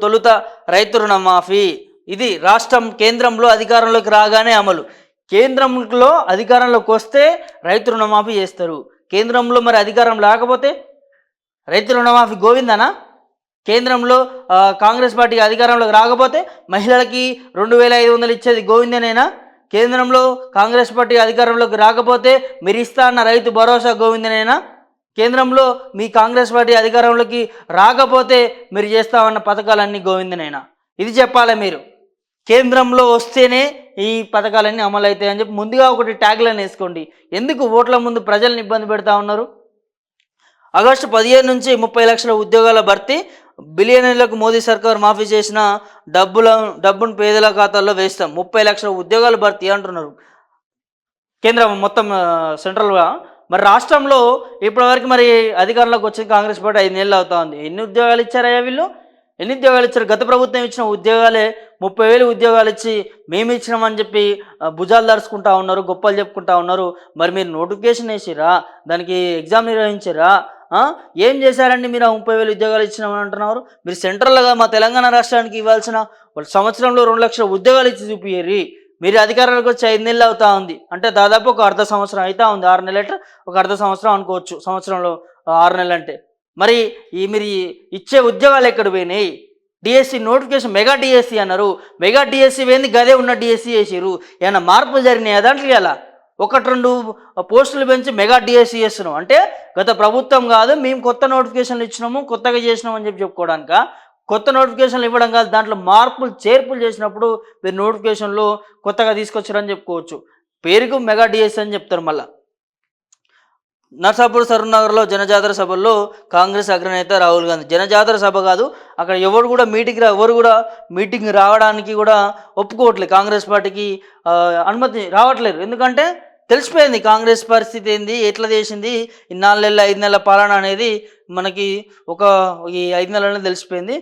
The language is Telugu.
తొలుత రైతు రుణమాఫీ. ఇది రాష్ట్రం కేంద్రంలో అధికారంలోకి రాగానే అమలు. కేంద్రంలో అధికారంలోకి వస్తే రైతు రుణమాఫీ చేస్తారు. కేంద్రంలో మరి అధికారం లేకపోతే రైతు రుణమాఫీ గోవిందనా? కేంద్రంలో కాంగ్రెస్ పార్టీ అధికారంలోకి రాకపోతే మహిళలకి రెండు వేల ఐదు వందలు ఇచ్చేది గోవిందనేనా? కేంద్రంలో కాంగ్రెస్ పార్టీ అధికారంలోకి రాకపోతే మీరు ఇస్తా అన్న రైతు భరోసా గోవిందనేనా? కేంద్రంలో మీ కాంగ్రెస్ పార్టీ అధికారంలోకి రాకపోతే మీరు చేస్తామన్న పథకాలన్నీ గోవిందనైనా ఇది చెప్పాలి మీరు? కేంద్రంలో వస్తేనే ఈ పథకాలన్నీ అమలు అవుతాయని చెప్పి ముందుగా ఒకటి ట్యాగ్లను వేసుకోండి. ఎందుకు ఓట్ల ముందు ప్రజల్ని ఇబ్బంది పెడతా ఉన్నారు? ఆగస్టు పదిహేను నుంచి ముప్పై లక్షల ఉద్యోగాల భర్తీ బిలియనర్లకు మోదీ సర్కార్ మాఫీ చేసిన డబ్బుల డబ్బును పేదల ఖాతాల్లో వేస్తాం. ముప్పై లక్షల ఉద్యోగాల భర్తీ అంటున్నారు. కేంద్రం మొత్తం సెంట్రల్గా మరి రాష్ట్రంలో ఇప్పటివరకు మరి అధికారంలోకి వచ్చిన కాంగ్రెస్ పార్టీ ఐదు నెలలు అవుతా ఉంది. ఎన్ని ఉద్యోగాలు ఇచ్చారయ్యా వీళ్ళు? ఎన్ని ఉద్యోగాలు ఇచ్చారు? గత ప్రభుత్వం ఇచ్చిన ఉద్యోగాలే ముప్పై వేలు ఉద్యోగాలు ఇచ్చి మేము ఇచ్చినామని చెప్పి భుజాలు దరుచుకుంటా ఉన్నారు గొప్పలు చెప్పుకుంటా ఉన్నారు. మరి మీరు నోటిఫికేషన్ వేసిరా దానికి ఎగ్జామ్ నిర్వహించారా ఏం చేశారండి మీరు ఆ ముప్పై వేలు ఉద్యోగాలు ఇచ్చినామని అంటున్నారు? మీరు సెంట్రల్గా మా తెలంగాణ రాష్ట్రానికి ఇవ్వాల్సిన సంవత్సరంలో రెండు లక్షల ఉద్యోగాలు ఇచ్చి చూపియ్యరి మీరు అధికారంలోకి వచ్చి ఐదు నెలలు అవుతా ఉంది. అంటే దాదాపు ఒక అర్ధ సంవత్సరం అవుతా ఉంది. ఆరు నెలలు అంటే ఒక అర్ధ సంవత్సరం అనుకోవచ్చు. సంవత్సరంలో ఆరు నెలలు అంటే. మరి ఈ మీరు ఇచ్చే ఉద్యోగాలు ఎక్కడ పోయినాయి? డిఎస్సి నోటిఫికేషన్ మెగా డిఎస్సి అన్నారు. మెగా డిఎస్సి పోయింది గదే ఉన్న డిఎస్సి చేసిరు ఏమైనా మార్పులు జరిగినాయి దాంట్లో ఎలా ఒకటి రెండు పోస్టులు పెంచి మెగా డిఎస్సి చేస్తున్నాం. అంటే గత ప్రభుత్వం కాదు మేము కొత్త నోటిఫికేషన్లు ఇచ్చినాము కొత్తగా చేసినాం అని చెప్పి చెప్పుకోవడానిక? కొత్త నోటిఫికేషన్లు ఇవ్వడం కాదు దాంట్లో మార్పులు చేర్పులు చేసినప్పుడు మీరు నోటిఫికేషన్లు కొత్తగా తీసుకొచ్చారని చెప్పుకోవచ్చు. పేరుకు మెగా డిఎస్ అని చెప్తారు మళ్ళీ. నర్సాపూర్ సరూర్నగర్లో జనజాతర సభల్లో కాంగ్రెస్ అగ్రనేత రాహుల్ గాంధీ. జనజాతర సభ కాదు అక్కడ ఎవరు కూడా మీటింగ్ రా ఎవరు కూడా మీటింగ్ రావడానికి కూడా ఒప్పుకోవట్లేదు. కాంగ్రెస్ పార్టీకి అనుమతి రావట్లేదు. ఎందుకంటే తెలిసిపోయింది కాంగ్రెస్ పరిస్థితి ఏంది ఎట్లా చేసింది ఇన్నాళ్ళు నాలుగు నెలల ఐదు నెలల పాలన అనేది మనకి ఒక ఈ ఐదు నెలలనే తెలిసిపోయింది.